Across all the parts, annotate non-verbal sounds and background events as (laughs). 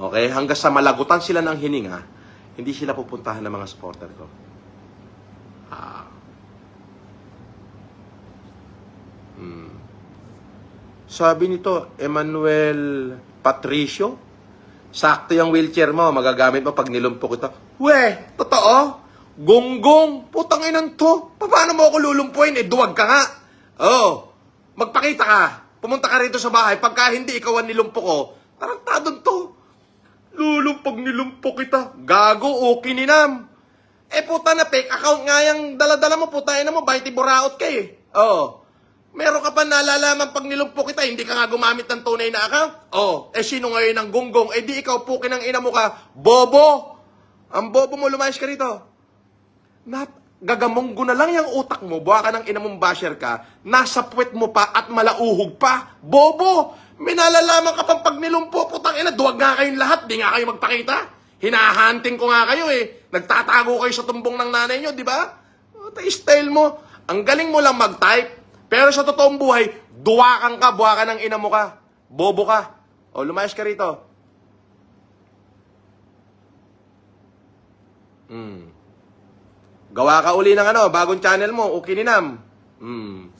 Okay? Hanggang sa malagutan sila ng hininga, hindi sila pupuntahan ng mga supporter ko. Ah. Hmm. Sabi nito, Emmanuel Patricio, sakto yung wheelchair mo, magagamit mo pag nilumpok ito. We, totoo? Gonggong, putang inan to. Paano mo ako lulumpuin? Eh, duwag ka nga. Oh, magpakita ka. Pumunta ka rito sa bahay. Pagka hindi ikaw ang nilumpok ko, tarantadon to. Lulumpag nilumpok kita. Gago, okay ni Nam. Eh, puta na, fake account nga yung daladala mo, puta na mo, baiti buraot ka eh. Oo. Meron ka pa nalalaman pag nilumpok kita, hindi ka nga gumamit ng tunay na account? Oo. Eh, sino ngayon ang gunggong? Eh, di ikaw pukin ng ina mo ka. Bobo! Ang bobo mo, lumayas ka rito. Nat, gagamonggo na lang yung utak mo, buha ka ng ina mong basher ka, nasa puwet mo pa at malauhog pa. Bobo! May nalalaman ka pang pag nilumpo, putang ina, duwag nga kayong lahat, di nga kayo magpakita. Hinahunting ko nga kayo eh. Nagtatago kayo sa tumbong ng nanay nyo, di ba? Style mo. Ang galing mo lang mag-type. Pero sa totoong buhay, duwakan ka, buha ka ng ina mo ka. Bobo ka. O, lumayas ka rito. Hmm. Gawa ka uli ng ano, bagong channel mo, okay ni Nam. Hmm.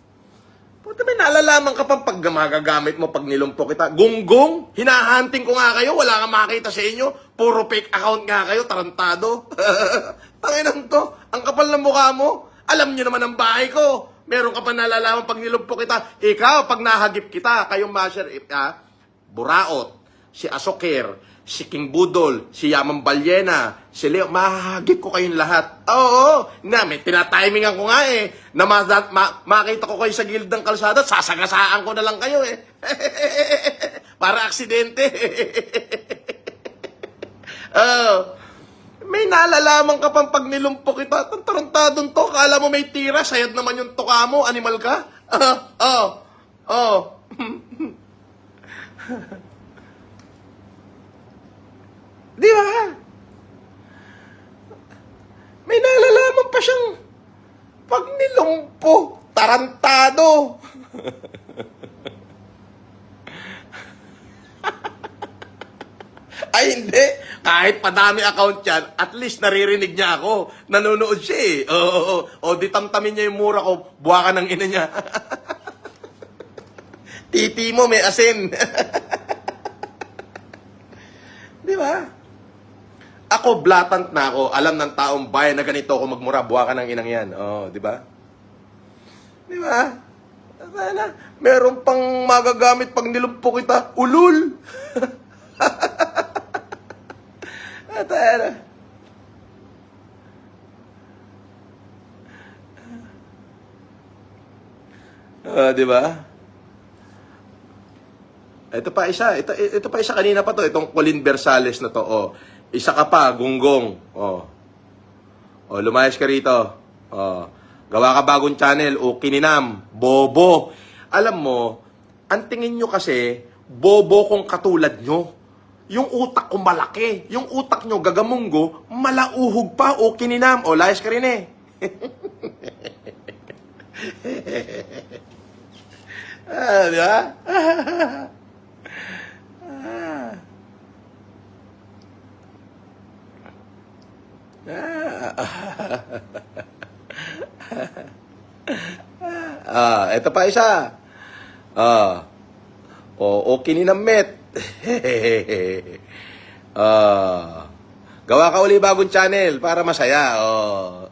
Puta may nalalaman ka pang pag magagamit mo pag nilumpok kita. Gunggong, hinahunting ko nga kayo, wala kang makita sa inyo. Puro fake account nga kayo, tarantado. (laughs) Tanginan to, ang kapal ng mukha mo. Alam niyo naman ang bahay ko. Meron ka pa nalalaman pag nilumpok kita. Ikaw, pag nahagip kita, kayong masher, ah, Buraot, si Asokir, si King Budol, si Yaman Balyena, si Leo, mahahagip ko kayong lahat. Oo, na, may tinatimingan ko nga eh, na ma- ma- makita ko kayo sa gilid ng kalsada, sasagasaan ko na lang kayo eh. (laughs) Para aksidente. (laughs) oh, may nalalaman ka pang pag nilumpok kita, tarantadon to, kala mo may tira, sayad naman yung tuka mo, animal ka? Oh, oh, oh. Di ba? May nalalaman pa siyang pag nilumpo, tarantado. (laughs) Ay, hindi. Kahit padami account yan, at least naririnig niya ako. Nanonood siya eh. Oo, oo, oo. O, di tamtamin niya yung mura ko, buwa ka ng ina niya. (laughs) Titi mo, may asin. (laughs) Di ba? Ako, blatant na ako. Alam ng taong bayan na ganito ako magmura. Buha ka ng inang yan. Oh, di ba? Di ba? Sana, meron pang magagamit pag nilumpo kita. Ulul! (laughs) At ano? Ah, di ba? Ito pa isa, ito, ito pa isa kanina pa to, itong Colin Bersales na to. Oh. Isa ka pa, gunggong. Oh. Oh, lumayas ka rito. Oh. Gawa ka bagong channel, o kininam, bobo. Alam mo, ang tingin nyo kasi, bobo kong katulad nyo. Yung utak ko malaki. Yung utak nyo, gagamunggo, malauhog pa, o kininam. O, layas ka rin eh. (laughs) ah, di ba? (laughs) (laughs) Ah, eto pa isa. Ah. O, okay ni Met. (laughs) ah. Gawa ka uli bagong channel para masaya. Oh.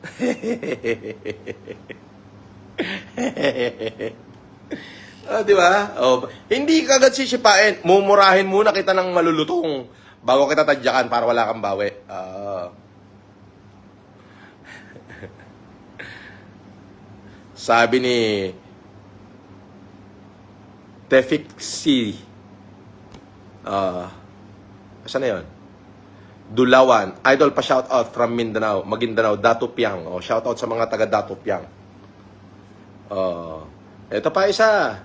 (laughs) ah, di ba? Oh, hindi ka agad sisipain. Mumurahin muna kita ng malulutong bago kita tadyakan para wala kang bawi. Ah. (laughs) Sabi ni Tefiksi. Ah, saan na yun? Dulawan. Idol pa shout out from Mindanao, Maguindanao, Datupiang. Oh, shout out sa mga taga Datupiang. Oh, ito pa isa.